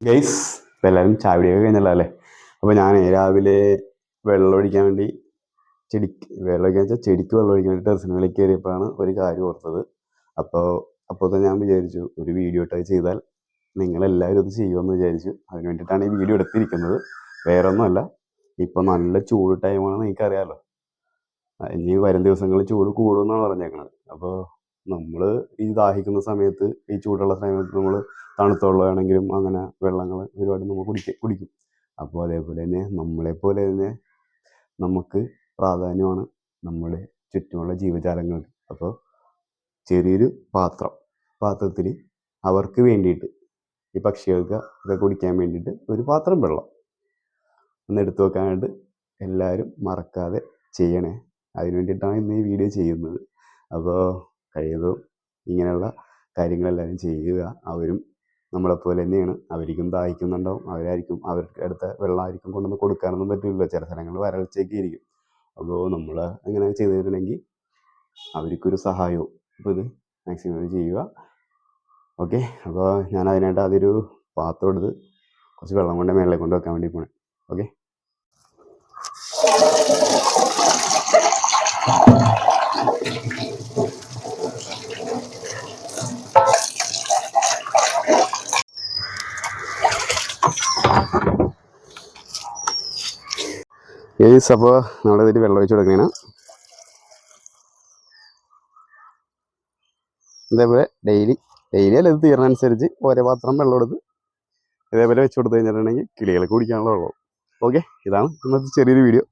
Guys എല്ലാവരും ചാവിടിയൊക്കെ കഴിഞ്ഞല്ലോ അപ്പോൾ ഞാൻ രാവിലെ വെള്ളം ഒഴിക്കാൻ വേണ്ടി ചെടിക്ക് വെള്ളം ഒഴിക്കാൻ വെച്ചാൽ ചെടിക്ക് വെള്ളം ഒഴിക്കാൻ വേണ്ടി ടെറസിന് മേളിൽ കയറിയപ്പോഴാണ് ഒരു കാര്യം ഓർത്തത്. അപ്പോൾ അപ്പോൾ തന്നെ ഞാൻ വിചാരിച്ചു ഒരു വീഡിയോ ഇട്ടത് ചെയ്താൽ നിങ്ങളെല്ലാവരും അത് ചെയ്യുമെന്ന് വിചാരിച്ചു. അതിന് വേണ്ടിയിട്ടാണ് ഈ വീഡിയോ എടുത്തിരിക്കുന്നത്. വേറെ ഒന്നുമല്ല ഇപ്പോൾ നല്ല ചൂട് ടൈമാണെന്ന് എനിക്കറിയാമല്ലോ ഇനി വരും ദിവസങ്ങളിൽ ചൂട് കൂടുമെന്നാണ് പറഞ്ഞേക്കുന്നത് അപ്പോൾ നമ്മൾ ഈ ദാഹിക്കുന്ന സമയത്ത് ഈ ചൂടുള്ള സമയത്ത് നമ്മൾ തണുത്ത വെള്ളമാണെങ്കിലും അങ്ങനെ വെള്ളങ്ങൾ ഒരുപാട് നമ്മൾ കുടിക്ക കുടിക്കും. അപ്പോൾ അതേപോലെ തന്നെ നമ്മളെപ്പോലെ തന്നെ നമുക്ക് പ്രാധാന്യമാണ് നമ്മുടെ ചുറ്റുമുള്ള ജീവജാലങ്ങൾക്ക്. അപ്പോൾ ചെറിയൊരു പാത്രം പാത്രത്തിൽ അവർക്ക് വേണ്ടിയിട്ട് ഈ പക്ഷികൾക്ക് ഒക്കെ കുടിക്കാൻ വേണ്ടിയിട്ട് ഒരു പാത്രം വെള്ളം ഒന്ന് എടുത്തു വെക്കാനായിട്ട് എല്ലാവരും മറക്കാതെ ചെയ്യണേ. അതിന് വേണ്ടിയിട്ടാണ് ഇന്ന് ഈ വീഡിയോ ചെയ്യുന്നത്. അപ്പോൾ കഴിയുന്നതും ഇങ്ങനെയുള്ള കാര്യങ്ങളെല്ലാവരും ചെയ്യുക. അവരും നമ്മളെപ്പോലെ തന്നെയാണ്. അവർക്കും ദാഹിക്കുന്നുണ്ടാവും. അവരായിരിക്കും അവർക്ക് അടുത്ത വെള്ളമായിരിക്കും കൊണ്ടുവന്ന് കൊടുക്കാനൊന്നും പറ്റില്ല ചില സ്ഥലങ്ങളിൽ വരൾച്ചയൊക്കെ ഇരിക്കും അപ്പോൾ നമ്മൾ അങ്ങനെ ചെയ്തിട്ടുണ്ടെങ്കിൽ അവർക്കൊരു സഹായവും അപ്പോൾ ഇത് മാക്സിമം ചെയ്യുക. ഓക്കെ അപ്പോൾ ഞാൻ അതിനായിട്ട് അതൊരു പാത്രം എടുത്ത് കുറച്ച് വെള്ളം കൊണ്ട് മേളിലേക്ക് കൊണ്ട് വെക്കാൻ വേണ്ടി പോണേ. ഓക്കെ ഏസ് അപ്പോൾ ഇതിൽ വെള്ളം ഒഴിച്ച് കൊടുക്കുകയാണ് ഇതേപോലെ ഡെയിലി ഡെയിലി അല്ല ഇത് തീരണനുസരിച്ച് ഓരോ പാത്രം വെള്ളം എടുത്ത് ഇതേപോലെ വെച്ച് കൊടുത്തു കഴിഞ്ഞിട്ടുണ്ടെങ്കിൽ കിളികൾക്ക് കുടിക്കാനുള്ള വെള്ളം. ഓക്കെ ഇതാണ് ഇന്നത്തെ ചെറിയൊരു വീഡിയോ